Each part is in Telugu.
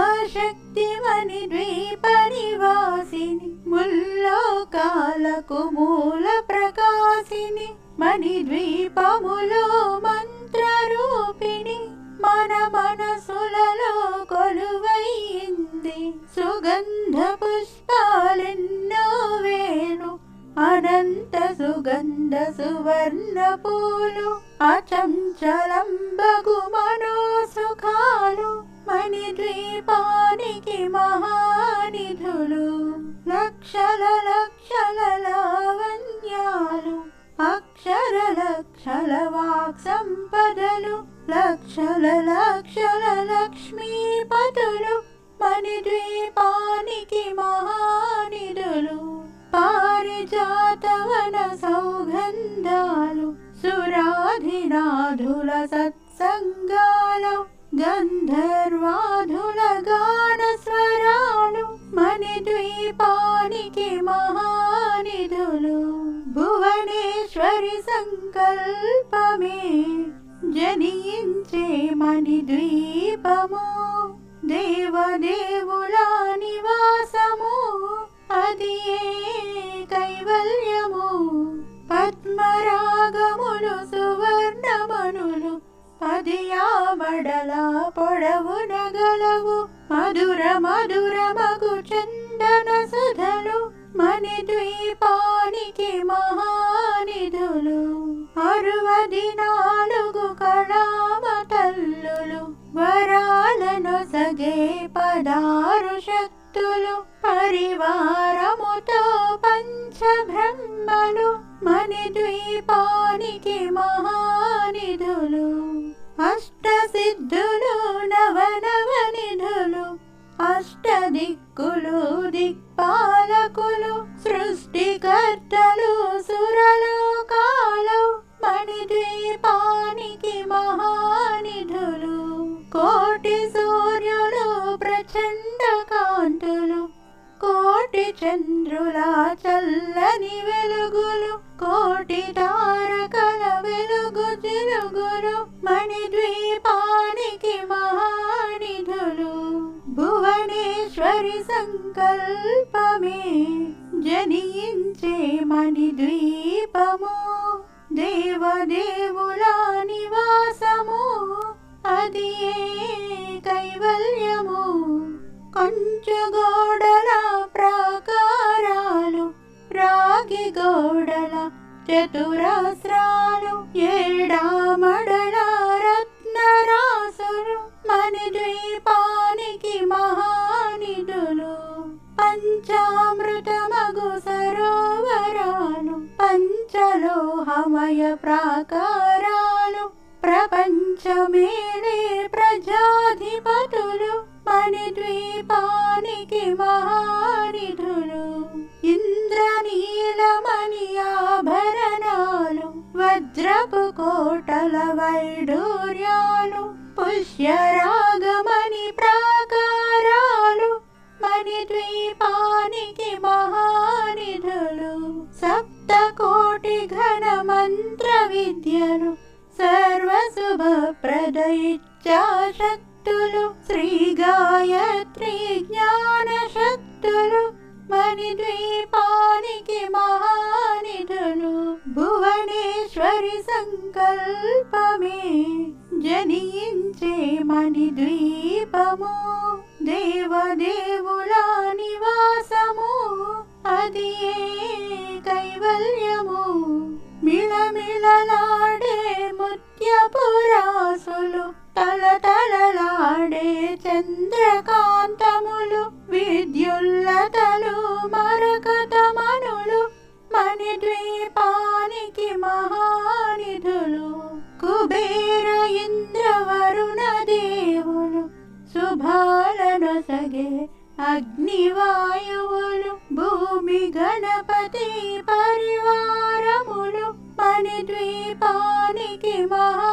మహాశక్తిమని ద్వీప నివాసిని ముల్లోకాలకు మూల ప్రకాశిని మణి ద్వీపములో మంత్రరూపిణి. మన మనసులలో కొలువైంది సుగంధ పుష్పాలెన్నో వేణు. అనంత సుగంధ సువర్ణ పూలు అచంచలంబగు మనోసుఖాలు మణి ద్వీపానికి మహానిధులు. లక్షల లక్షల లావణ్యాలు అక్షర లక్షల వాక్ సంపదలు లక్షల లక్షల లక్ష్మీపతులు మణి ద్వీపానికి మహానిధులు పారిజాతవన సౌగంధాలు సురాధినాధుల సత్సంగాలు గంధర్వాధుల గాన స్వరాలు మణి ద్వీపానికి మహానిధులు భువనేశ్వరి సంకల్పమే జనించే మణి ద్వీపము దేవదేవుల నివాసము అది కైవల్యము? పద్మరాగములు సువర్ణమనులు పదియామడల పొడవు నగలవు మధుర మధుర మగు చందన సుధలు మణి ద్వీపానికి మహానిధులు. అరువది నాలుగు వరాలను సగే పదారు శక్తులు పరివారముతో పంచబ్రహ్మలు మణి ద్వీపానికి మహానిధులు అష్ట సిద్ధులు నవనవ అష్ట దిక్కులు దిక్పాలకులు సృష్టికర్తలు చంద్రుల చల్లని వెలుగులు కోటి తారకల వెలుగు చిలుగులు మణి ద్వీపానికి మహానిధులు. భువనేశ్వరి సంకల్పమే జనించే మణి ద్వీపము దేవదేవుల నివాసము అది ఏ కైవల్యము? కంచుగోడల ప్రాకారాలు రాగి గోడల చతురస్రాలు విద్యాశక్తులు శ్రీ గాయత్రి జ్ఞాన శక్తులు మణి ద్వీపానికి మహానిధులు భువనేశ్వరి సంకల్పమే. జనించే మణి ద్వీపము దేవదేవుల నివాసము అది కైవల్యము. మిళమిళలాడే ముత్యపురాసులు తల తలలాడే చంద్రకాంతములు విద్యుల్లతలు మరకతమనులు మణి ద్వీపానికి మహానిధులు కుబేర ఇంద్ర వరుణ దేవులు శుభాలను సగే అగ్నివాయువులు భూమి గణపతి పరివారములు మణి ద్వీపానికి మహా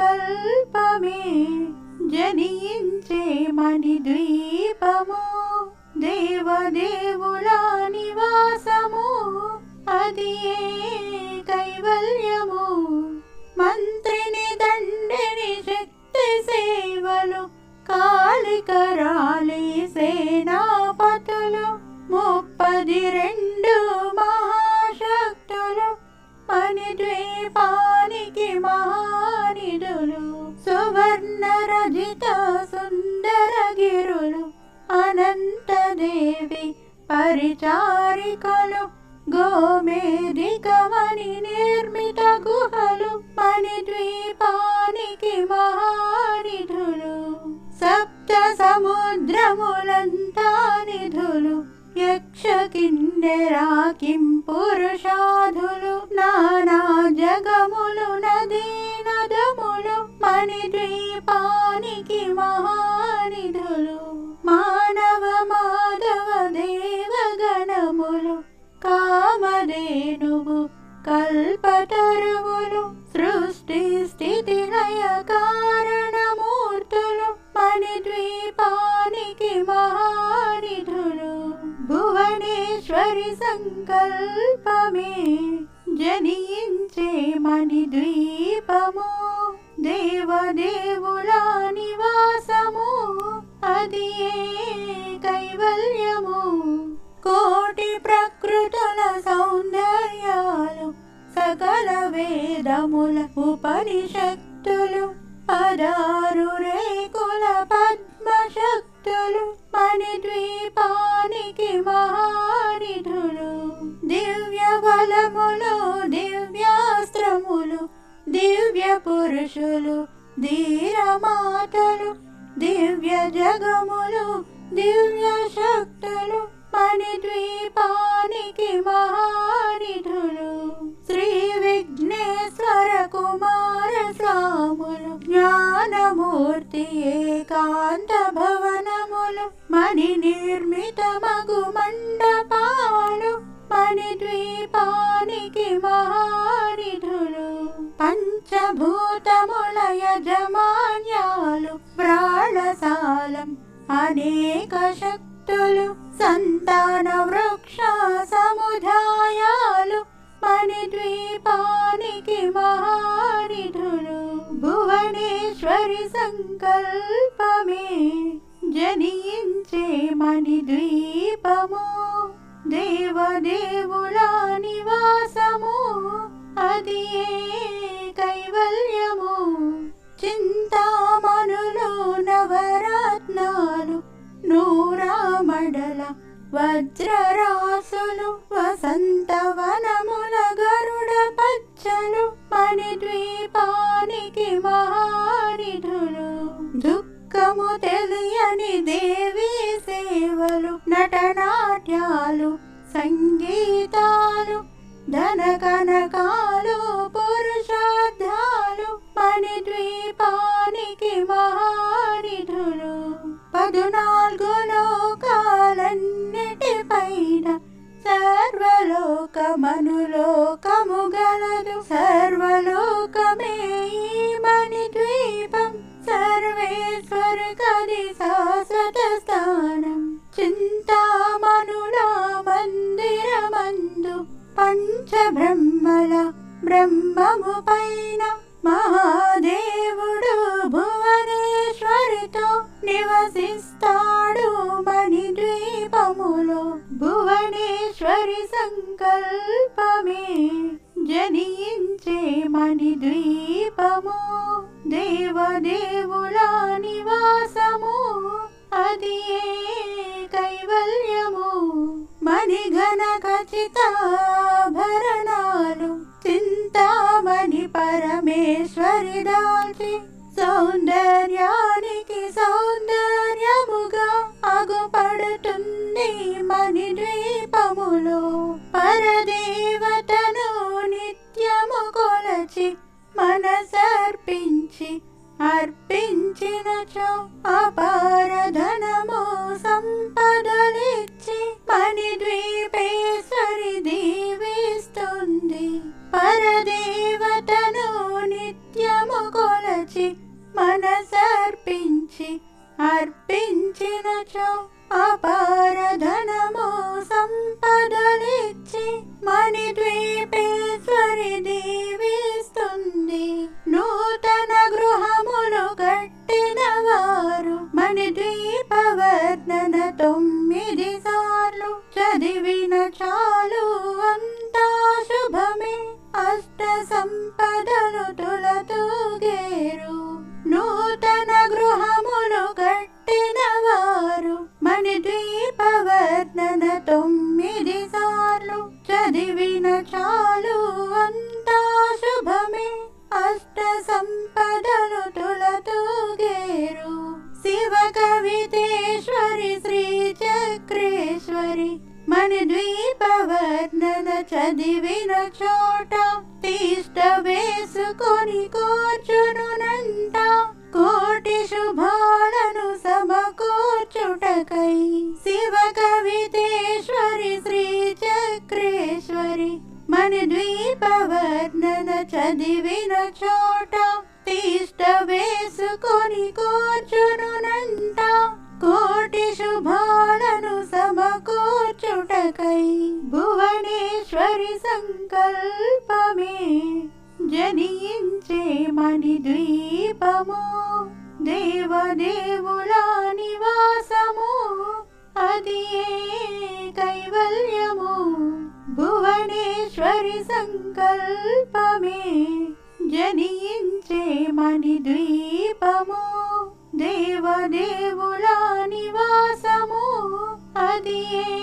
సంకల్పమే జనించే మణిద్వీపము. దేవదేవుల నివాసము అది కైవల్యము? మంత్రిని దండిని శక్తి సేవలు కాళికరాలి సేనాపతులు ముప్పది రెండు మా చారికలు గోమేధికమణి నిర్మిత గుహలు మణిద్వీపానికి మహానిధులు సప్త సముద్రములంతా నిధులు యక్ష కిన్నెరాకిం పురుషాధులు నానా జగములు నదీ నదములు మణిద్వీపానికి మహా కామధేనువు కల్పతరువులు సృష్టి స్థితి లయ కారణమూర్తులు మణిద్వీపానికి మహానిధులు. భువనేశ్వరి సంకల్పమే జనించే మణిద్వీపము. దేవదేవుల నివాసము అది ఏ కైవల్యము? ఉపనిషత్తులు పదారు రేకుల పద్మశక్తులు మణిద్వీపానికి మహానిధులు. దివ్య బలములు దివ్యాస్త్రములు దివ్య పురుషులు ధీరమాతలు దివ్య జగములు దివ్య శక్తులు మణిద్వీపానికి మహానిధులు. శ్రీ విఘ్నేశ్వర కుమార స్వాములు జ్ఞానమూర్తి ఏకాంత భవనములు మణి నిర్మిత మగు మండపాలు మణిద్వీపానికి మహానిధులు పంచభూతముల యజమాన్యాలు ప్రాణసాలం అనేక శక్తులు సంతాన వృక్ష సముదాయాలు మణిద్వీపానికి మహానిధులు భువనేశ్వరి సంకల్పమే. జనించే మణిద్వీపము. దేవదేవుల నివాసము. అది కైవల్యము? చింతామణులు నవరత్నాలు. నూరామడల వజ్రరాసులు వసంతవనము. పచ్చలు ద్వీపానికి మహానిధులు దుఃఖము తెలియని దేవి సేవలు నటనాట్యాలు సంగీతాలు ధన కనకాలు పురుషార్థాలు మణిద్వీపానికి మహానిధులు. పదునాలుగు లోకాలన్నిటి పైన సర్వలోకమనులోక కది శాశ్వత స్థానం మందిరమందు పంచబ్రహ్మల బ్రహ్మము పైన మహాదేవుడు భువనేశ్వరితో నివసిస్తాడు మణిద్వీపములో భువనేశ్వరి సంకల్పమే. జనించేమణి ద్వీపము దేవదేవుల నివాసము అది కైవల్యము? మణి మణిఘన ఖచ్చితాభరణాలు చింతామణి పరమేశ్వరి దాచి సౌందర్యానికి సౌందర్యముగా అగుపడుతుంది మణి ద్వీపములో పరదేవ మనసర్పించి అర్పించినచో అపా श्वरि संकल्पमे जनिय मणिद्वीपमुदेवुलानि वासमु अदि कैवल्यमु भुवनेश्वरि संकल्पमे जनियञ्चे मणिद्वीपमु देव देवुलानि वासमु अदि